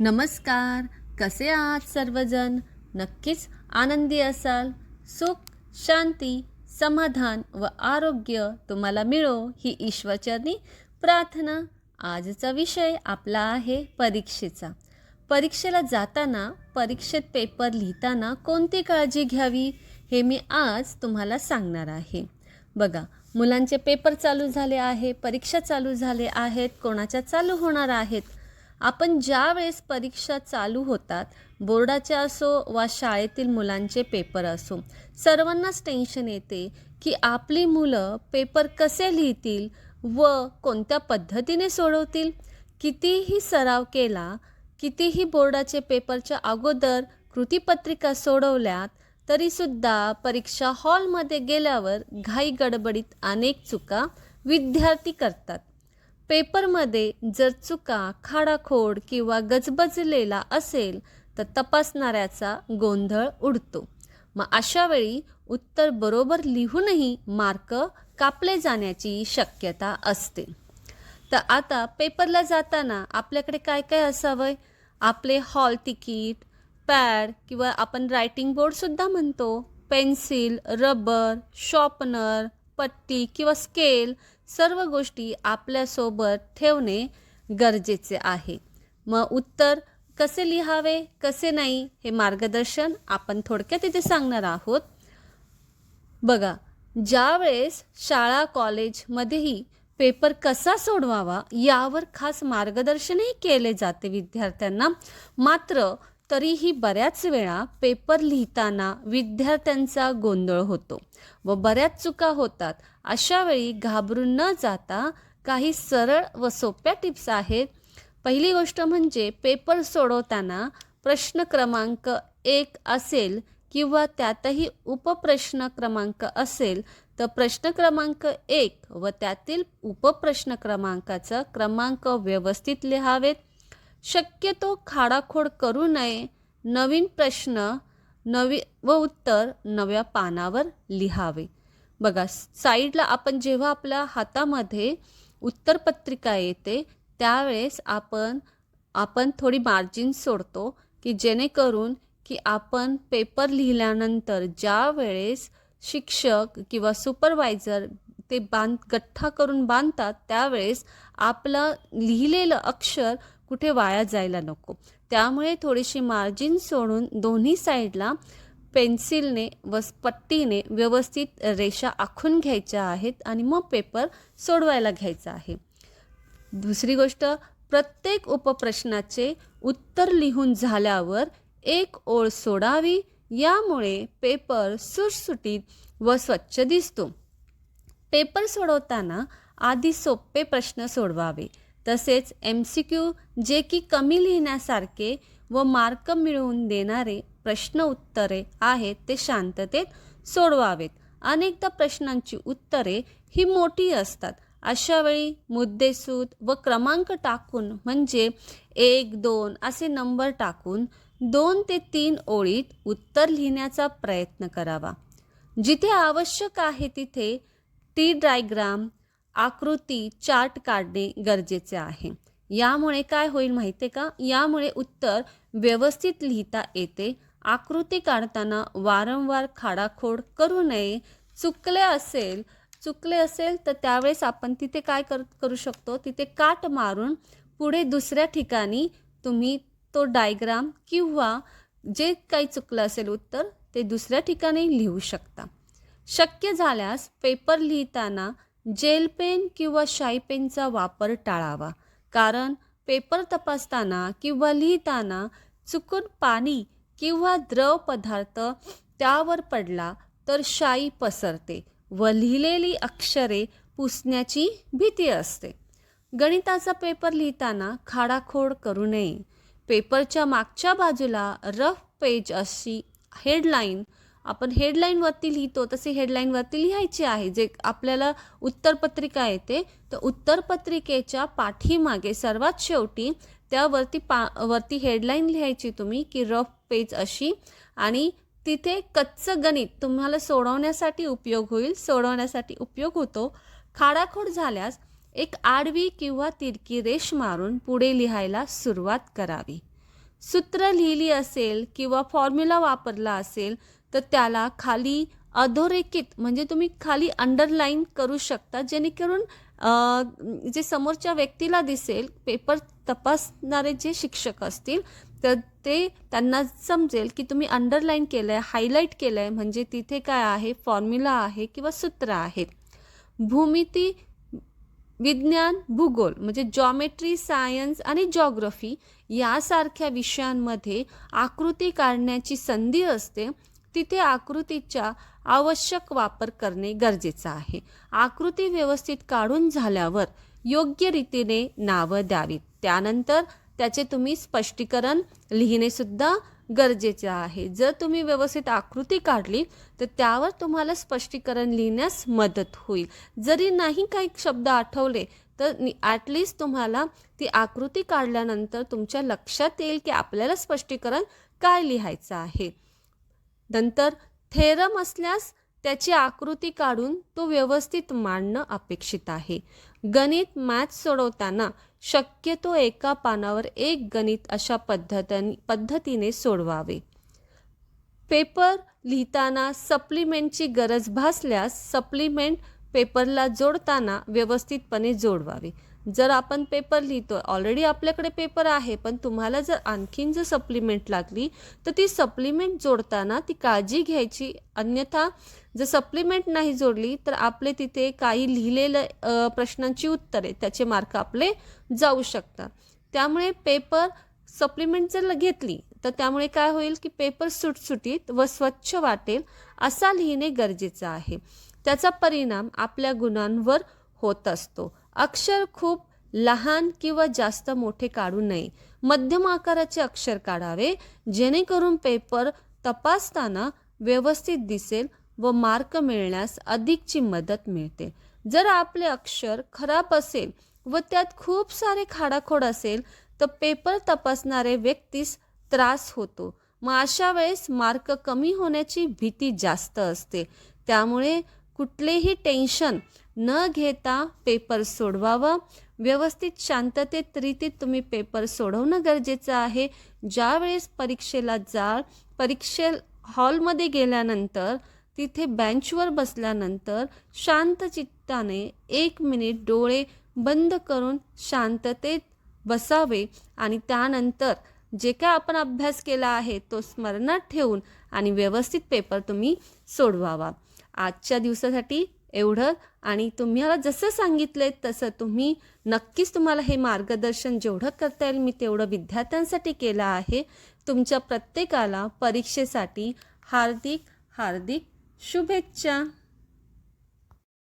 नमस्कार. कसे आहात सर्वजण? नक्कीच आनंदी असाल. सुख शांती समाधान व आरोग्य तुम्हाला मिळो ही ईश्वरचरणी प्रार्थना. आजचा विषय आपला आहे परीक्षेचा. परीक्षेला जाताना परीक्षेत पेपर लिहिताना कोणती काळजी घ्यावी हे मी आज तुम्हाला सांगणार आहे. बघा मुलांचे पेपर चालू झाले आहे परीक्षा चालू झाले आहेत कोणाच्या चालू होणार आहेत? आपण ज्या वेळेस परीक्षा चालू होतात बोर्डाच्या असो वा शाळेतील मुलांचे पेपर असो सर्वांनाच टेन्शन येते की आपली मुलं पेपर कसे लिहितील व कोणत्या पद्धतीने सोडवतील? कितीही सराव केला कितीही बोर्डाचे पेपरच्या अगोदर कृतीपत्रिका सोडवल्यात तरीसुद्धा परीक्षा हॉलमध्ये गेल्यावर घाई गडबडीत अनेक चुका विद्यार्थी करतात. पेपरमध्ये जर चुका खाडाखोड किंवा गजबजलेला असेल तर तपासणाऱ्याचा गोंधळ उडतो. मग अशा वेळी उत्तर बरोबर लिहूनही मार्क कापले जाण्याची शक्यता असते. तर आता पेपरला जाताना आपल्याकडे काय काय असावं? आपले हॉल तिकीट पॅड किंवा आपण रायटिंग बोर्डसुद्धा म्हणतो. पेन्सिल रबर शॉपनर पट्टी किंवा स्केल सर्व गोष्टी आपल्यासोबत ठेवणे गरजेचे आहे. मग उत्तर कसे लिहावे कसे नाही हे मार्गदर्शन आपण थोडक्यात इथे सांगणार आहोत. बघा ज्यावेळेस शाळा कॉलेजमध्येही पेपर कसा सोडवावा यावर खास मार्गदर्शनही केले जाते विद्यार्थ्यांना. मात्र तरीही बऱ्याच वेळा पेपर लिहिताना विद्यार्थ्यांचा गोंधळ होतो व बऱ्याच चुका होतात. अशा वेळी घाबरून न जाता काही सरळ व सोप्या टिप्स आहेत. पहिली गोष्ट म्हणजे पेपर सोडवताना प्रश्न क्रमांक एक असेल किंवा त्यातही उपप्रश्न क्रमांक असेल तर प्रश्न क्रमांक एक व त्यातील उपप्रश्न क्रमांकाचा क्रमांक व्यवस्थित लिहावेत. शक्यतो खाडाखोड करू नये. नवीन प्रश्न नवी व उत्तर नव्या पानावर लिहावे. बघा साईडला आपण जेव्हा आपल्या हातामध्ये उत्तरपत्रिका येते त्यावेळेस आपण आपण थोडी मार्जिन सोडतो की जेणेकरून की आपण पेपर लिहिल्यानंतर ज्या वेळेस शिक्षक किंवा सुपरवायझर ते बांध गठ्ठा करून बांधतात त्यावेळेस आपलं लिहिलेलं अक्षर कुठे वाया जायला नको. त्यामुळे थोडीशी मार्जिन सोडून दोन्ही साईडला पेन्सिलने व पट्टीने व्यवस्थित रेषा आखून घ्यायच्या आहेत आणि मग पेपर सोडवायला घ्यायचा आहे. दुसरी गोष्ट प्रत्येक उपप्रश्नाचे उत्तर लिहून झाल्यावर एक ओळ सोडावी यामुळे पेपर सुटसुटीत व स्वच्छ दिसतो. पेपर सोडवताना आधी सोपे प्रश्न सोडवावे तसेच एम सी क्यू जे की कमी लिहिण्यासारखे व मार्क मिळवून देणारे प्रश्न उत्तरे आहेत ते शांततेत सोडवावेत. अनेकदा प्रश्नांची उत्तरे ही मोठी असतात. अशा वेळी मुद्देसूद व क्रमांक टाकून म्हणजे एक दोन असे नंबर टाकून दोन ते तीन ओळीत उत्तर लिहिण्याचा प्रयत्न करावा. जिथे आवश्यक आहे तिथे टी डायग्राम आकृती चार्ट काढणे गरजेचे आहे. यामुळे काय होईल माहिती आहे का? यामुळे उत्तर व्यवस्थित लिहिता येते आकृती काढताना वारंवार खाडाखोड करू नये. चुकले असेल चुकले असेल तर त्यावेळेस आपण तिथे काय कर करू शकतो? तिथे काट मारून पुढे दुसऱ्या ठिकाणी तुम्ही तो डायग्राम किंवा जे काही चुकलं असेल उत्तर ते दुसऱ्या ठिकाणी लिहू शकता. शक्य झाल्यास पेपर लिहिताना जेल पेन किंवा शाई पेनचा वापर टाळावा. कारण पेपर तपासताना किंवा लिहिताना चुकून पाणी किंवा द्रव पदार्थ त्यावर पडला तर शाई पसरते व लिहिलेली अक्षरे पुसण्याची भीती असते. गणिताचा पेपर लिहिताना खाडाखोड करू नये. पेपरच्या मागच्या बाजूला रफ पेज अशी हेडलाईन आपण हेडलाईनवरती लिहितो तसे हेडलाईनवरती लिहायची आहे. जे आपल्याला उत्तरपत्रिका येते तर उत्तरपत्रिकेच्या पाठीमागे सर्वात शेवटी त्यावरती पा वरती हेडलाईन लिहायची तुम्ही की रफ पेज अशी. आणि तिथे कच्चं गणित तुम्हाला सोडवण्यासाठी उपयोग होईल सोडवण्यासाठी उपयोग होतो. खाडाखोड झाल्यास एक आडवी किंवा तिरकी रेष मारून पुढे लिहायला सुरुवात करावी. सूत्र लिहिली असेल किंवा फॉर्म्युला वापरला असेल तर त्याला खाली अधोरेखित म्हणजे तुम्ही खाली अंडरलाईन करू शकता जेणेकरून जे समोरच्या व्यक्तीला दिसेल पेपर तपासणारे जे शिक्षक असतील तर ते त्यांना समजेल की तुम्ही अंडरलाईन केलं आहे हायलाईट केलं आहे म्हणजे तिथे काय आहे फॉर्म्युला आहे किंवा सूत्र आहेत भूमिती विज्ञान भूगोल म्हणजे जॉमेट्री सायन्स आणि जॉग्रफी यासारख्या विषयांमध्ये आकृती काढण्याची संधी असते. तिथे आकृतीचा आवश्यक वापर करणे गरजेचं आहे. आकृती व्यवस्थित काढून झाल्यावर योग्य रीतीने नावं द्यावीत. त्यानंतर त्याचे तुम्ही स्पष्टीकरण लिहिणेसुद्धा गरजेचे आहे. जर तुम्ही व्यवस्थित आकृती काढली तर त्यावर तुम्हाला स्पष्टीकरण लिहिण्यास मदत होईल. जरी नाही काही शब्द आठवले तर ॲटलिस्ट तुम्हाला ती आकृती काढल्यानंतर तुमच्या लक्षात येईल की आपल्याला स्पष्टीकरण काय लिहायचं आहे. नंतर थेरम असल्यास त्याची आकृती काढून तो व्यवस्थित मांडणं अपेक्षित आहे. गणित मॅथ सोडवताना शक्यतो एका पानावर एक गणित अशा पद्धतीने पद्धतीने सोडवावे. पेपर लिहिताना सप्लिमेंटची गरज भासल्यास सप्लिमेंट पेपरला जोडताना व्यवस्थितपणे जोडवावे. जर आपण पेपर लिहितो ऑलरेडी आपल्याकडे पेपर आहे पण तुम्हाला जर आणखीन जर सप्लिमेंट लागली तर ती सप्लिमेंट जोडताना ती काळजी घ्यायची. अन्यथा जर सप्लिमेंट नाही जोडली तर आपले तिथे काही लिहिलेलं प्रश्नांची उत्तरे त्याचे मार्क आपले जाऊ शकतात. त्यामुळे पेपर सप्लिमेंट जर घेतली तर त्यामुळे काय होईल की पेपर सुटसुटीत व स्वच्छ वाटेल असा लिहिणे गरजेचं आहे. त्याचा परिणाम आपल्या गुणांवर होत असतो. अक्षर खूप लहान किंवा जास्त मोठे काढू नये. मध्यम आकाराचे अक्षर काढावे जेणेकरून पेपर तपासताना व्यवस्थित दिसेल व मार्क मिळण्यास अधिकची मदत मिळते. जर आपले अक्षर खराब असेल व त्यात खूप सारे खाडाखोड असेल तर पेपर तपासणारे व्यक्तीस त्रास होतो. मग अशा वेळेस मार्क कमी होण्याची भीती जास्त असते. त्यामुळे कुठलेही टेन्शन न घेता पेपर सोडवावा. व्यवस्थित शांततेत रीतीत तुम्ही पेपर सोडवणं गरजेचं आहे. ज्यावेळेस परीक्षेला जाल परीक्षे हॉलमध्ये गेल्यानंतर तिथे बेंचवर बसल्यानंतर शांत चित्ताने एक मिनिट डोळे बंद करून शांततेत बसावे आणि त्यानंतर जे काय आपण अभ्यास केला आहे तो स्मरणात ठेवून आणि व्यवस्थित पेपर तुम्ही सोडवावा. आजच्या दिवसासाठी एवढं. आणि तुम्हाला जसं सांगितलं तसं तुम्ही नक्कीच तुम्हाला हे मार्गदर्शन जेवढं करता येईल मी तेवढं विद्यार्थ्यांसाठी केलं आहे. तुमच्या प्रत्येकाला परीक्षेसाठी हार्दिक हार्दिक शुभेच्छा.